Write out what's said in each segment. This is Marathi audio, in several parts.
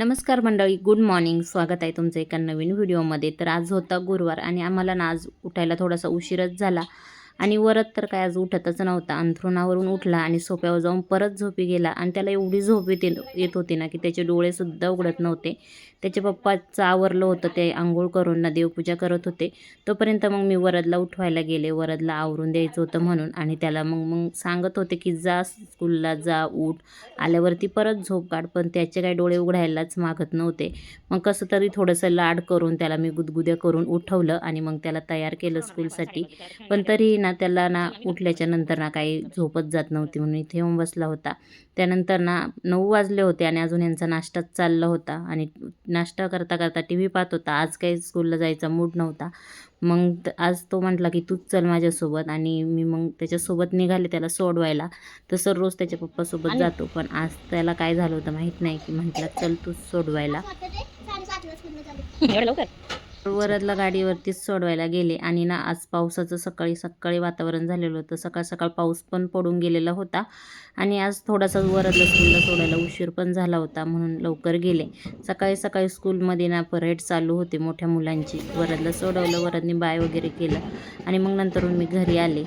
नमस्कार मंडळी गुड मॉर्निंग स्वागत आहे तुमचं एका नवीन व्हिडिओमध्ये. तर आज होता गुरुवार आणि आम्हाला ना आज उठायला थोडासा उशीरच झाला. आणि वरत तर काय आज उठतच नव्हता. अंथरुणावरून उठला आणि सोप्यावर जाऊन परत झोपी गेला. आणि त्याला एवढी झोप येते येत होती ना की त्याचे डोळेसुद्धा उघडत नव्हते. त्याच्या पप्पाचं आवरलं होतं ते आंघोळ करून ना देवपूजा करत होते. तोपर्यंत मग मी वरदला उठवायला गेले. वरदला आवरून द्यायचं होतं म्हणून आणि त्याला मग मग सांगत होते की जा स्कूलला जा उठ. आल्यावरती परत झोप काढ पण त्याचे काही डोळे उघडायलाच मागत नव्हते. मग कसं तरी थोडंसं लाड करून त्याला मी गुदगुद्या करून उठवलं आणि मग त्याला तयार केलं स्कूलसाठी. पण तरीही ना त्याला ना उठल्याच्या नंतर ना काही झोपत जात नव्हती म्हणून इथे येऊन बसला होता. त्यानंतर ना नऊ वाजले होते आणि अजून यांचा नाश्ताच चालला होता. आणि नाश्ता करता करता टी व्ही पाहत होता. आज काही स्कूलला जायचा मूड नव्हता. मग आज तो म्हटला की तूच चल माझ्यासोबत. आणि मी मग त्याच्यासोबत निघाले त्याला सोडवायला. तसं रोज त्याच्या पप्पासोबत जातो. पण आज त्याला काय झालं होतं माहीत नाही. की म्हटलं चल तूच सोडवायला. एवढं लवकर? वरदला गाडीवरतीच सोडवायला गेले आणि ना आज पावसाचं सकाळी सकाळी वातावरण झालेलं होतं. सकाळ सकाळ पाऊस पण पडून गेलेला होता आणि आज थोडासा वरदला स्कूलला सोडायला उशीर पण झाला होता म्हणून लवकर गेले. सकाळी सकाळी स्कूलमध्ये ना परेड चालू होते मोठ्या मुलांची. वरदला सोडवलं वरदनी बाय वगैरे केलं आणि मग नंतरून मी घरी आले.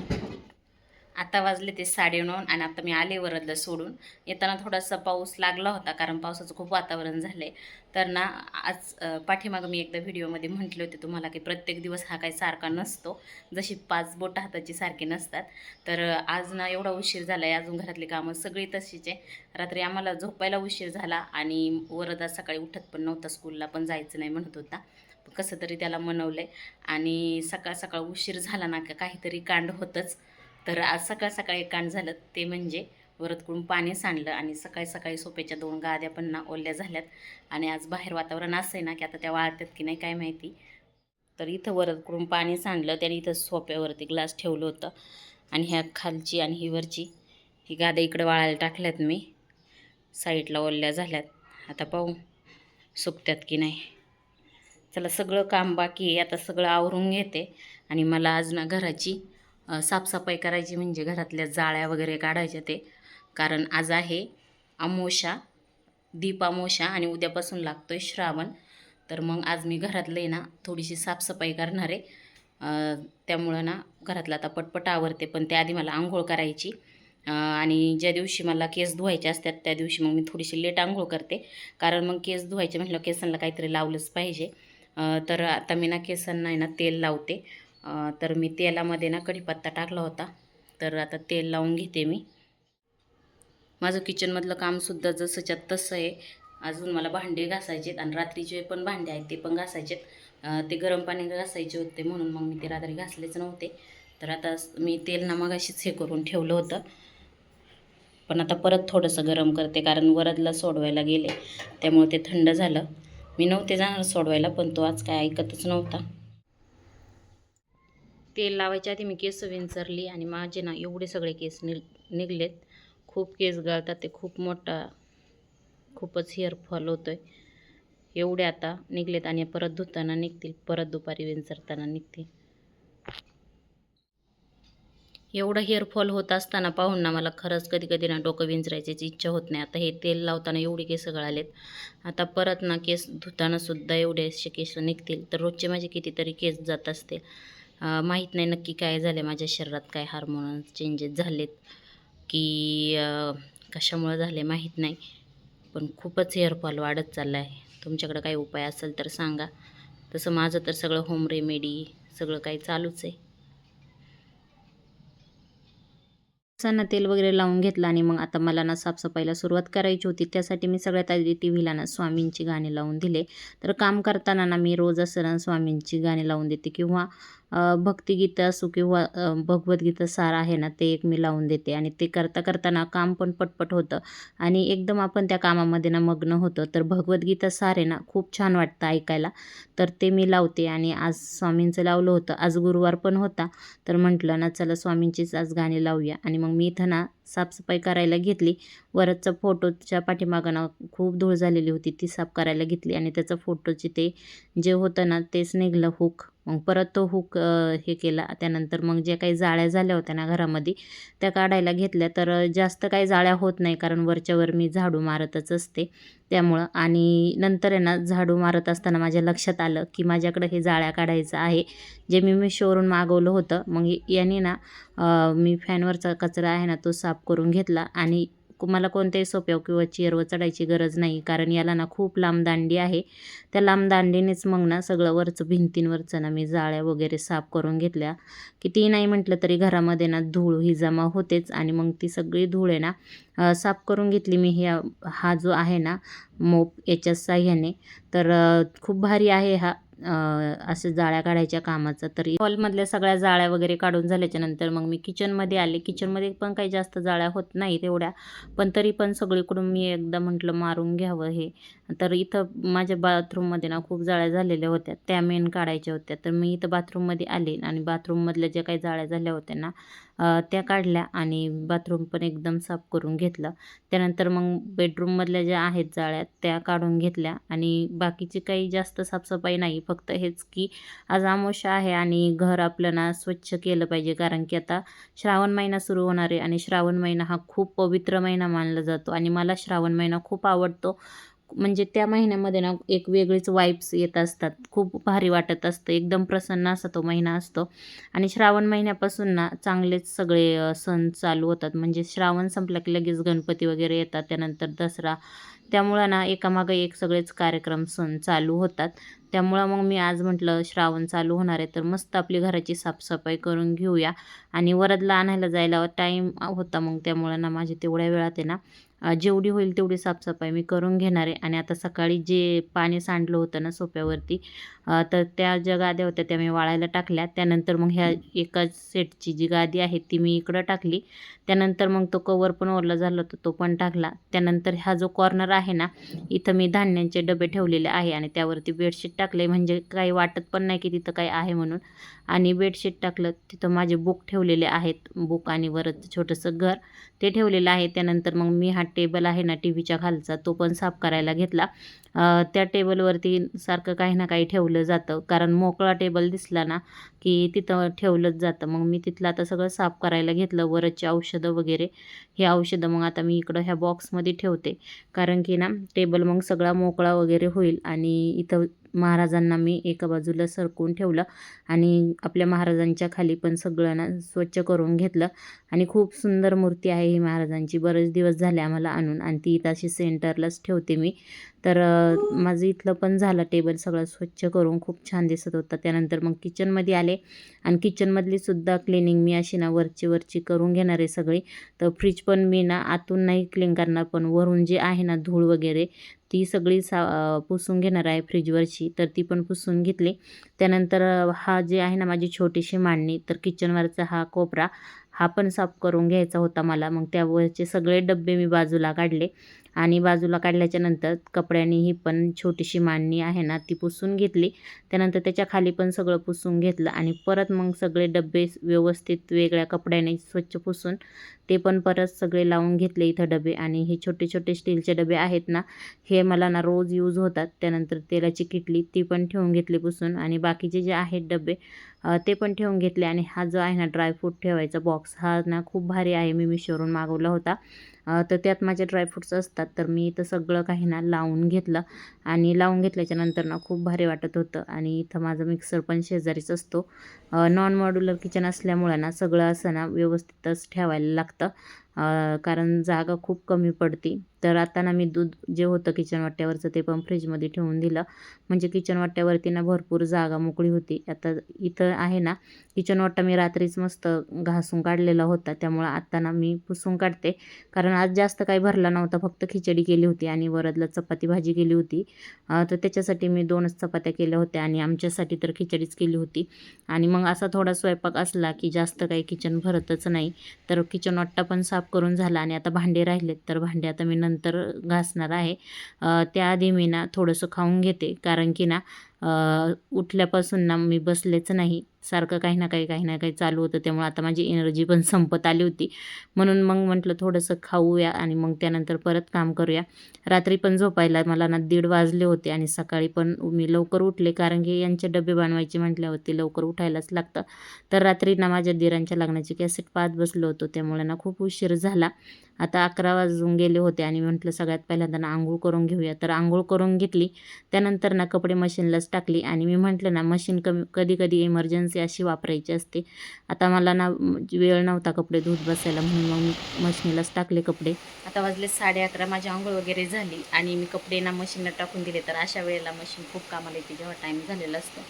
आता वाजले ते साडेनऊ आणि आता मी आले वरदला सोडून. येताना थोडासा पाऊस लागला होता कारण पावसाचं खूप वातावरण झालं आहे तर ना आज पाठीमागं मी एकदा व्हिडिओमध्ये म्हटले होते तुम्हाला की प्रत्येक दिवस हा काही सारखा नसतो. जशी पाच बोट हाताची सारखी नसतात. तर आज ना एवढा उशीर झाला आहे अजून घरातली कामं सगळी तशीच आहे. रात्री आम्हाला झोपायला उशीर झाला आणि वरद सकाळी उठत पण नव्हता स्कूलला पण जायचं नाही म्हणत होता. कसं तरी त्याला मनवलं आहे आणि सकाळ सकाळ उशीर झाला ना का काहीतरी कांड होतंच. तर आज सकाळ सकाळी एक कांड झालं. ते म्हणजे वरतकडून पाणी सांडलं आणि सकाळी सकाळी सोप्याच्या दोन गाद्या पण ना ओल्या झाल्यात. आणि आज बाहेर वातावरण असं आहे ना की आता त्या वाळतात की नाही काय माहिती. तर इथं वरतकडून पाणी सांडलं त्याने इथं सोप्यावरती ग्लास ठेवलं होतं. आणि ह्या खालची आणि ही वरची ही गाद्या इकडं वाळायला टाकल्यात मी. साईडला ओल्या झाल्यात. आता पाहू सुकत्यात की नाही. चला सगळं काम बाकी आहे. आता सगळं आवरून घेते. आणि मला आज ना घराची साफसफाई करायची म्हणजे घरातल्या जाळ्या वगैरे काढायच्या ते. कारण आज आहे अमोशा दीपामोशा आणि उद्यापासून लागतो आहे श्रावण. तर मग आज मी घरातलं आहे ना थोडीशी साफसफाई करणार आहे. त्यामुळं ना घरातलं आता पटपट आवरते पण त्याआधी मला आंघोळ करायची. आणि ज्या दिवशी मला केस धुवायचे असतात त्या दिवशी मग मी थोडीशी लेट आंघोळ करते. कारण मग केस धुवायचे म्हटलं केसांना काहीतरी लावलंच पाहिजे. तर आता मी ना केसांना आहे ना तेल लावते. तर मी तेलामध्ये ना कढीपत्ता टाकला होता. तर आता तेल लावून घेते मी. माझं किचनमधलं कामसुद्धा जसंच्या तसं आहे. अजून मला भांडे घासायचेत आणि रात्रीचे पण भांडे आहेत ते पण घासायचे आहेत ते गरम पाणी घासायचे होते म्हणून मग मी ते रात्री घासलेच नव्हते. तर आता मी तेल ना मगाशीच हे करून ठेवलं होतं. पण आता परत थोडंसं गरम करते कारण वरदला सोडवायला गेले. त्यामुळे ते थंड झालं. मी नव्हते जाणार सोडवायला पण तो आज काय ऐकतच नव्हता. तेल लावायच्या आधी मी केस विंचरली आणि माझे ना एवढे सगळे केस निघ निघलेत. खूप केस गळतात ते खूप मोठा खूपच हेअरफॉल होतो आहे एवढे आता निघलेत आणि परत धुताना निघतील परत दुपारी विंचरताना निघतील. एवढं हेअरफॉल होत असताना पाहून ना मला खरंच कधी कधी ना डोकं विंचरायची इच्छा होत नाही. आता हे तेल लावताना एवढे केस गळालेत. आता परत ना केस धुताना सुद्धा एवढे असे केस निघतील. तर रोजचे माझे कितीतरी केस जात असतील. माहीत नाही नक्की काय झालं माझ्या शरीरात काय हार्मोन्स चेंजेस झालेत की कशामुळं कशामुळे झाले माहीत नाही. पण खूपच हेअरफॉल वाढत चालला आहे तुमच्याकडं काही उपाय असेल तर सांगा. तसं माझं तर सगळं होम रेमेडी सगळं काही चालूच आहे. ना तेल वगैरे लावून घेतलं आणि मग आता मला ना साफसफाईला सुरुवात करायची होती. त्यासाठी मी सगळ्यात आधी टी व्हीला ना स्वामींची गाणी लावून दिले. तर काम करताना ना मी रोज असं ना स्वामींची गाणी लावून देते किंवा भक्तिगीतं असो किंवा भगवद्गीता सार आहे ना ते एक मी लावून देते आणि ते करता करताना काम पण पटपट होतं. आणि एकदम आपण त्या कामामध्ये ना मग्न होतं. तर भगवद्गीता सार आहे ना खूप छान वाटतं ऐकायला. तर ते मी लावते आणि आज स्वामींचं लावलं होतं. आज गुरुवार पण होता. तर म्हटलं ना चला स्वामींचीच आज गाणी लावूया. आणि मग मी इथं ना साफसफाई करायला घेतली. वरचा फोटोच्या पाठीमागं ना खूप धूळ झालेली होती ती साफ करायला घेतली. आणि त्याचं फोटोची ते जे होतं ना तेच निघलं हुक मग परत तो हुक हे केला. त्यानंतर मग ज्या काही जाळ्या झाल्या होत्या ना घरामध्ये त्या काढायला घेतल्या. तर जास्त काही जाळ्या होत नाही कारण वरच्यावर मी झाडू मारतच असते त्यामुळं. आणि नंतर आहे ना झाडू मारत असताना माझ्या लक्षात आलं की माझ्याकडं हे जाळ्या काढायचं आहे जे मी मिशोवरून मागवलं होतं. मग याने ना मी फॅनवरचा कचरा आहे ना तो साफ करून घेतला आणि मला कोणत्याही सोप्या किंवा चेअरवर चढायची गरज नाही. कारण याला ना खूप लांब दांडी आहे. त्या लांब दांडीनेच मग ना सगळं वरचं भिंतींवरचं ना मी जाळ्या वगैरे साफ करून घेतल्या. कितीही नाही म्हटलं तरी घरामध्ये ना धूळ ही जमा होतेच. आणि मग ती सगळी धूळ आहे ना साफ करून घेतली मी. ह्या हा जो आहे ना मोप याच्या साह्याने. तर खूप भारी आहे हा असं जाळ्या काढायच्या कामाचा. तर हॉलमधल्या सगळ्या जाळ्या वगैरे काढून झाल्याच्यानंतर मग मी किचनमध्ये आले. किचनमध्ये पण काही जास्त जाळ्या होत नाही तेवढ्या. पण तरी पण सगळीकडून मी एकदा म्हटलं मारून घ्यावं हे. तर इथं माझ्या बाथरूममध्ये ना खूप जाळ्या झालेल्या होत्या. त्या मेन काढायच्या होत्या. तर मी इथं बाथरूममध्ये आले आणि बाथरूममधल्या ज्या काही जाळ्या झाल्या होत्या ना त्या काढल्या आणि बाथरूम पण एकदम साफ करून घेतलं. त्यानंतर मग बेडरूममधल्या ज्या आहेत जाळ्या त्या काढून घेतल्या आणि बाकीची काही जास्त साफसफाई नाही. फक्त हेच की आज आमोशा आहे आणि घर आपलं ना स्वच्छ केलं पाहिजे. कारण की आता श्रावण महिना सुरू होणार आहे आणि श्रावण महिना हा खूप पवित्र महिना मानला जातो आणि मला श्रावण महिना खूप आवडतो. म्हणजे त्या महिन्यामध्ये ना एक वेगळीच वाईब्स येत असतात. खूप भारी वाटत असतं. एकदम प्रसन्न असा तो महिना असतो. आणि श्रावण महिन्यापासून ना चांगलेच सगळे सण चालू होतात. म्हणजे श्रावण संपला की लगेच गणपती वगैरे येतात. त्यानंतर दसरा. त्यामुळं ना एकामागे एक सगळेच कार्यक्रम सण चालू होतात. त्यामुळं मग मी आज म्हटलं श्रावण चालू होणार आहे तर मस्त आपली घराची साफसफाई करून घेऊया. आणि वरदला आणायला जायला टाईम होता मग त्यामुळं ना माझी तेवढ्या वेळात आहे ना जेवढी होईल तेवढी साफसफाई मी करून घेणार आहे. आणि आता सकाळी जे पाणी सांडलं होतं ना सोप्यावरती तर त्या ज्या गाद्या होत्या त्या मी वाळायला टाकल्या. त्यानंतर मग ह्या एकाच सेटची जी गादी आहे ती मी इकडं टाकली. त्यानंतर मग तो कवर पण ओरला झाला होता तो पण टाकला. त्यानंतर हा जो कॉर्नर आहे ना इथं मी धान्यांचे डबे ठेवलेले आहे आणि त्यावरती बेडशीट टाकले म्हणजे काही वाटत पण नाही की तिथं काही आहे म्हणून. आणि बेडशीट टाकलं तिथं माझे बुक ठेवलेले आहेत. बुक आणि वरच छोटंसं घर ते ठेवलेलं आहे. त्यानंतर मग मी हा टेबल आहे ना टी व्हीच्या खालचा तो पण साफ करायला घेतला. त्या टेबलवरती सारखं काही ना काही ठेवलं जातं. कारण मोकळा टेबल दिसला ना की तिथं ठेवलंच जातं. मग मी तिथलं आता सगळं साफ करायला घेतलं वरची औषधं वगैरे. हे औषधं मग आता मी इकडं ह्या बॉक्समध्ये ठेवते. कारण की ना टेबल मग सगळा मोकळा वगैरे होईल आणि इथं महाराजांना मी एका बाजूला सरकवून ठेवलं आणि आपल्या महाराजांच्या खाली पण सगळ्यांना स्वच्छ करून घेतलं. आणि खूप सुंदर मूर्ती आहे ही महाराजांची. बरेच दिवस झाले आम्हाला आणून आणि ती इथं अशी सेंटरलाच ठेवते मी. तर माझं इथलं पण झालं टेबल सगळं स्वच्छ करून खूप छान दिसत होतं. त्यानंतर मग किचनमध्ये आले आणि किचनमधली सुद्धा क्लिनिंग मी अशी ना वरची वरची करून घेणार आहे सगळी. तर फ्रीज पण मी ना आतून नाही क्लीन करणार पण वरून जे आहे ना धूळ वगैरे ती सगळी सा पुसून घेणार आहे फ्रीजवरची तर ती पण पुसून घेतली. त्यानंतर हा जे आहे ना माझी छोटीशी मांडणी तर किचनवरचा हा कोपरा हा पण साफ करून घ्यायचा होता मला. मग त्यावरचे सगळे डब्बे मी बाजूला काढले. आणि बाजूला काढल्याच्या नंतर कपड्याने ही पण छोटीशी मांडणी आहे ना ती पुसून घेतली. त्यानंतर त्याच्याखाली पण सगळं पुसून घेतलं आणि परत मग सगळे डब्बे व्यवस्थित वेगळ्या कपड्याने स्वच्छ पुसून ते पण परत सगळे लावून घेतले इथं डबे. आणि हे छोटे छोटे स्टीलचे डबे आहेत ना हे मला ना रोज यूज होतात. त्यानंतर तेलाची किटली ती पण ठेवून घेतली पुसून आणि बाकीचे जे आहेत डबे ते पण ठेवून घेतले. आणि हा जो आहे ना ड्रायफ्रूट ठेवायचा बॉक्स हा ना खूप भारी आहे. मी मिशोवरून मागवला होता. तर त्यात माझे ड्रायफ्रूट्स असतात तर मी इथं सगळं काही ना लावून घेतलं. आणि लावून घेतल्याच्या नंतर ना खूप भारी वाटत होतं. आणि इथं माझा मिक्सर पण शेजारीच असतो. नॉन मॉड्युलर किचन असल्यामुळं ना सगळं असं ना व्यवस्थितच ठेवायला लागतं. कारण जागा खूप कमी पडते. तर आता ना मी दूध जे होतं किचन वाट्यावरचं ते पण फ्रीजमध्ये ठेवून दिलं. म्हणजे किचन वाट्यावरती ना भरपूर जागा मोकळी होती. आता इथं आहे ना किचन वाटा मी रात्रीच मस्त घासून काढलेला होता. त्यामुळं आता ना मी पुसून काढते. कारण आज जास्त काही भरला नव्हता. फक्त खिचडी केली होती आणि वरदला चपाती भाजी केली होती. तर त्याच्यासाठी मी दोनच चपात्या केल्या होत्या आणि आमच्यासाठी तर खिचडीच केली होती. आणि मग असा थोडा स्वयंपाक असला की जास्त काही किचन भरतच नाही. तर किचन वाट्टा पण साफ करून झाला आणि आता भांडे राहिलेत. तर भांडे आता मी नंतर घासणार आहे. त्याआधी मी ना थोडंसं खाऊन घेते. कारण की ना उठल्यापासून ना मी बसलेच नाही. सारखं काही ना काही काही ना काही चालू होतं. त्यामुळे आता माझी एनर्जी पण संपत आली होती. म्हणून मग म्हटलं थोडंसं खाऊया आणि मग त्यानंतर परत काम करूया. रात्री पण झोपायला मला ना दीड वाजले होते आणि सकाळी पण मी लवकर उठले कारण की यांचे डबे बनवायचे म्हटल्यावरती लवकर उठायलाच लागतं. तर रात्री ना माझ्या दिरांच्या लग्नाची कॅसेट पाहत बसलो होतो. त्यामुळे ना खूप उशीर झाला. आता अकरा वाजून गेले होते आणि म्हटलं सगळ्यात पहिल्यांदा ना आंघोळ करून घेऊया. तर आंघोळ करून घेतली. त्यानंतर ना कपडे मशीनलाच टाकली आणि मी म्हटलं ना मशीन कमी कधी कधी इमर्जन्सी अशी वापरायची असते. आता मला ना वेळ नव्हता कपडे धुत बसायला म्हणून मग मी मशीनलाच टाकले कपडे. आता वाजले साडे अकरा माझी आंघोळ वगैरे झाली आणि मी कपडे ना मशीनला टाकून दिले. तर अशा वेळेला मशीन खूप कामाला येते जेव्हा टाईम झालेला असतो.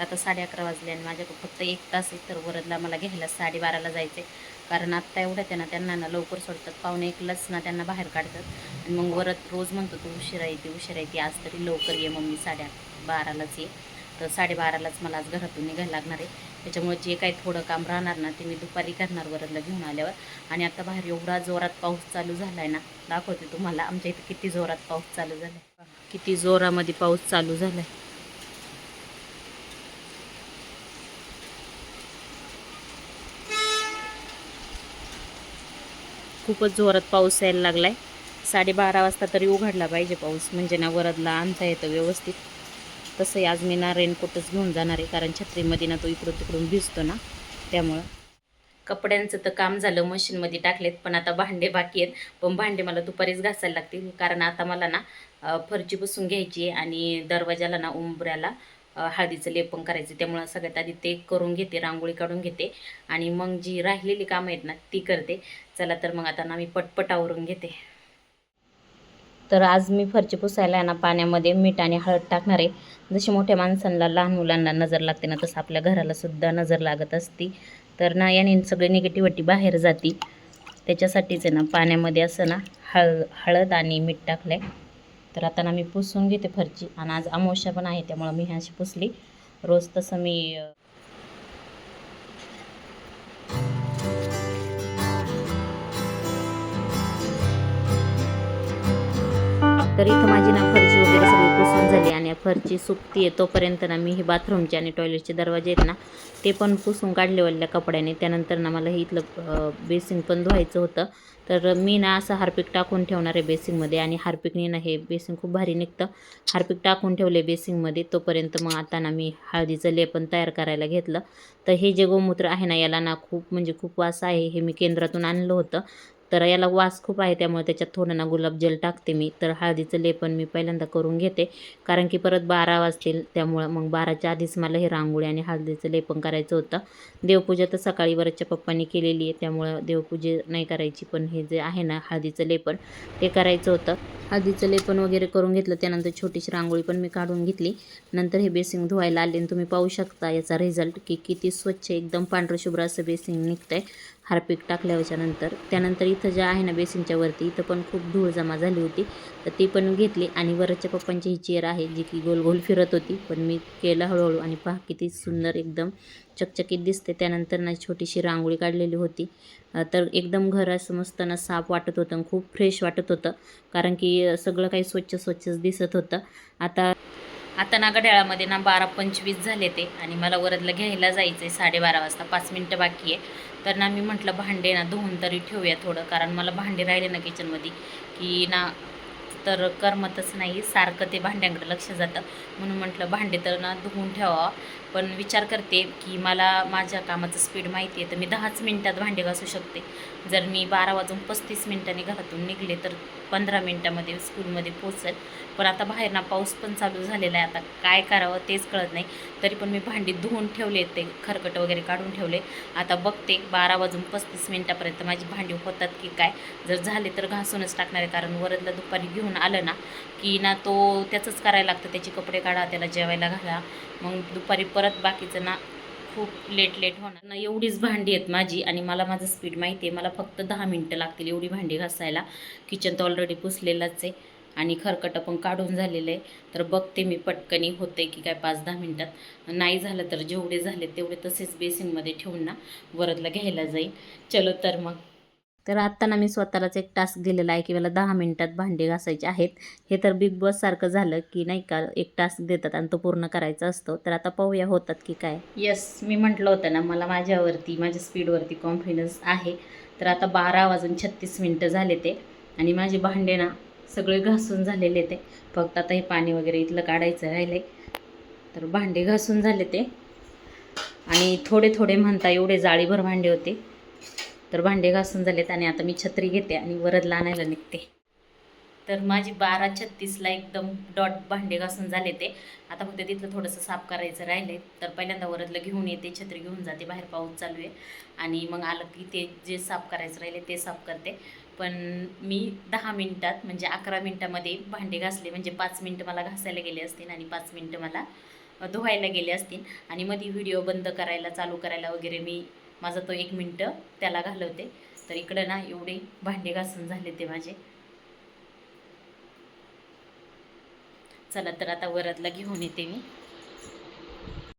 आता साडे अकरा वाजले आणि माझ्याकडे फक्त एक तास तर वरदला मला घ्यायला साडेबाराला जायचं आहे कारण आत्ता एवढ्या त्यांना त्यांना ना लवकर सोडतात. पाहुणे एकलाच ना त्यांना बाहेर काढतात. आणि मग वरद रोज म्हणतो तू उशिरा येते उशिरा येते. आज तरी लवकर ये मम्मी साडे बारालाच ये. तर साडेबारालाच मला आज घरातून निघायला लागणार आहे. त्याच्यामुळे जे काही थोडं काम राहणार ना ते मी दुपारी करणार वरदला घेऊन आल्यावर. आणि आता बाहेर एवढा जोरात पाऊस चालू झाला आहे ना दाखवते तुम्हाला आमच्या इथे किती जोरात पाऊस चालू झाला आहे किती जोरामध्ये पाऊस चालू झाला आहे खूपच जोरात पाऊस यायला लागला आहे साडेबारा वाजता तरी उघडला पाहिजे पाऊस म्हणजे ना वरदला आणता येतं व्यवस्थित. तसंही आज मी ना रेनकोटच घेऊन जाणार आहे कारण छत्रीमध्ये ना तो इकडून तिकडून भिजतो ना त्यामुळं. कपड्यांचं तर काम झालं मशीनमध्ये टाकलेत पण आता भांडे बाकी आहेत. पण भांडे मला दुपारीच घासायला लागतील कारण आता मला ना फरची बसून घ्यायची आहे आणि दरवाजाला ना उंबऱ्याला हळदीचं लेपन करायचं त्यामुळं सगळ्यात आधी ते करून घेते रांगोळी काढून घेते. आणि मग जी राहिलेली कामं आहेत ना ती करते. चला तर मग आता ना मी पटपटावरून घेते. तर आज मी फरची पुसायला आहे ना पाण्यामध्ये मीठ आणि हळद टाकणार आहे. जशी मोठ्या माणसांना लहान मुलांना नजर लागते ना तसं आपल्या घराला सुद्धा नजर लागत असती. तर ना याने सगळी निगेटिव्हिटी बाहेर जाती. त्याच्यासाठीच आहे ना पाण्यामध्ये असं ना हळ हळद आणि मीठ टाकलं आहे तर आता ना मी पुसून घेते फरची. आणि आज अमावस्या पण आहे त्यामुळं मी अशी पुसली. रोज तसं मी तर इथं माझी ना फरची वगैरे सगळी पुसून झाली आणि फरची सुकती आहे तोपर्यंत ना मी हे बाथरूमचे आणि टॉयलेटचे दरवाजे आहेत ना ते पण पुसून काढले वल्ल्या कपड्याने. त्यानंतर ना मला हे इथलं बेसिंग पण धुवायचं होतं. तर मी ना असं हार्पिक टाकून ठेवणार आहे बेसिंगमध्ये आणि हार्पिकने ना हे बेसिंग खूप भारी निघतं. हार्पिक टाकून ठेवले बेसिंगमध्ये तोपर्यंत मग आता ना मी हळदीचं लेपन तयार करायला घेतलं. तर हे जे गोमूत्र आहे ना याला ना खूप म्हणजे खूप वास आहे हे मी केंद्रातून आणलं होतं. तर याला वास खूप आहे त्यामुळे त्याच्यात थोडं ना गुलाबजल टाकते मी. तर हळदीचं लेपन मी पहिल्यांदा करून घेते कारण की परत बारा वाजतील त्यामुळं मग बाराच्या आधीच मला हे रांगोळी आणि हळदीचं लेपन करायचं होतं. देवपूजा तर सकाळी वरच्या पप्पांनी केलेली आहे त्यामुळं देवपूजे नाही करायची पण हे जे आहे ना हळदीचं लेपन ते करायचं होतं. हळदीचं लेपन वगैरे करून घेतलं त्यानंतर छोटीशी रांगोळी पण मी काढून घेतली. नंतर हे बेसिंग धुवायला आले आणि तुम्ही पाहू शकता याचा रिझल्ट की किती स्वच्छ एकदम पांढरं शुभ्र असं बेसिंग निघतं आहे हार्पिक टाकल्याच्या नंतर त्यानंतर इथं जे आहे ना बेसिनच्या वरती इथं पण खूप धूळ जमा झाली होती. तर ती पण घेतली आणि वरच्या पप्पांची ही चेअर आहे जी की गोल गोल फिरत होती. पण मी केलं हळूहळू आणि पहा किती सुंदर एकदम चकचकीत दिसते. त्यानंतर ना छोटीशी रांगोळी काढलेली होती. तर एकदम घर असं मस्त ना साफ वाटत होतं आणि खूप फ्रेश वाटत होतं. कारण की सगळं काही स्वच्छ स्वच्छच दिसत होतं. आता आता ना घड्याळामध्ये ना बारा पंचवीस झाले ते आणि मला वरदला घ्यायला जायचं आहे साडेबारा वाजता. पाच मिनटं बाकी आहे. तर ना मी म्हटलं भांडे ना धुवून तरी ठेवूया थोडं कारण मला भांडे राहिले ना किचनमध्ये की ना तर करमतच नाही सारखं ते भांड्यांकडे लक्ष जातं. म्हणून म्हटलं भांडे तर ना धुवून ठेवावं. पण विचार करते की मला माझ्या कामाचं स्पीड माहिती आहे तर मी दहाच मिनटात भांडे घासू शकते. जर मी बारा वाजून पस्तीस मिनटांनी घरातून निघले तर पंधरा मिनटामध्ये स्कूलमध्ये पोचेल पण आता बाहेर ना पाऊस पण चालू झालेला आहे आता काय करावं तेच कळत नाही. तरी पण मी भांडी धुवून ठेवले ते खरकट वगैरे काढून ठेवले. आता बघते बारा वाजून पस्तीस मिनटापर्यंत माझी भांडी होतात की काय? जर झाले तर घासूनच टाकणार आहे कारण वरदला दुपारी घेऊन आलं ना की ना तो त्याचंच करायला लागतं त्याचे कपडे काढा त्याला जेवायला घाला. मग दुपारी परत बाकीचं ना खूप लेट लेट होणार. ना एवढीच भांडी आहेत माझी आणि मला माझं स्पीड माहिती आहे मला फक्त दहा मिनटं लागतील एवढी भांडी घासायला. किचन तर ऑलरेडी पुसलेलंच आहे आणि खरकटं पण काढून झालेलं आहे तर बघते मी पटकनी होते की काय पाच दहा मिनटात. नाही झालं तर जेवढे झाले तेवढे तसेच बेसिनमध्ये ठेवून ना वरदला घ्यायला जाईल चलो तर मग. तर आत्ता ना मी स्वतःलाच एक टास्क दिलेला आहे की मला दहा मिनटात भांडी घासायचे आहेत. हे तर बिग बॉस सारखं झालं की नाही का एक टास्क देतात आणि तो पूर्ण करायचा असतो. तर आता पाहूया होतात की काय. यस मी म्हटलं होतं ना मला माझ्यावरती माझ्या स्पीडवरती कॉन्फिडन्स आहे. तर आता बारा वाजून छत्तीस मिनटं झाले ते आणि माझे भांडे ना सगळे घासून झालेले ते. फक्त आता हे पाणी वगैरे इथलं काढायचं राहिलं तर भांडे घासून झाले ते. आणि थोडे थोडे म्हणता एवढे जाळीभर भांडे होते. तर भांडे घासून झालेत आणि आता मी छत्री घेते आणि वरदला आणायला निघते. तर माझी बारा छत्तीसला एकदम डॉट भांडे घासून झाले ते. आता फक्त तिथलं थोडंसं साफ करायचं राहिले तर पहिल्यांदा वरदला घेऊन येते छत्री घेऊन जाते बाहेर पाऊस चालू आहे. आणि मग आलं की ते जे साफ करायचं राहिले ते साफ करते. पण मी दहा मिनटात म्हणजे अकरा मिनटामध्ये भांडे घासले म्हणजे पाच मिनटं मला घासायला गेले असतील आणि पाच मिनटं मला धुवायला गेले असतील. आणि मध्ये व्हिडिओ बंद करायला चालू करायला वगैरे मी माझा तो एक मिनटं त्याला घालवते. तर इकडं ना एवढे भांडे घासून झाले ते माझे. चला तर आता वरातला घेऊन येते मी.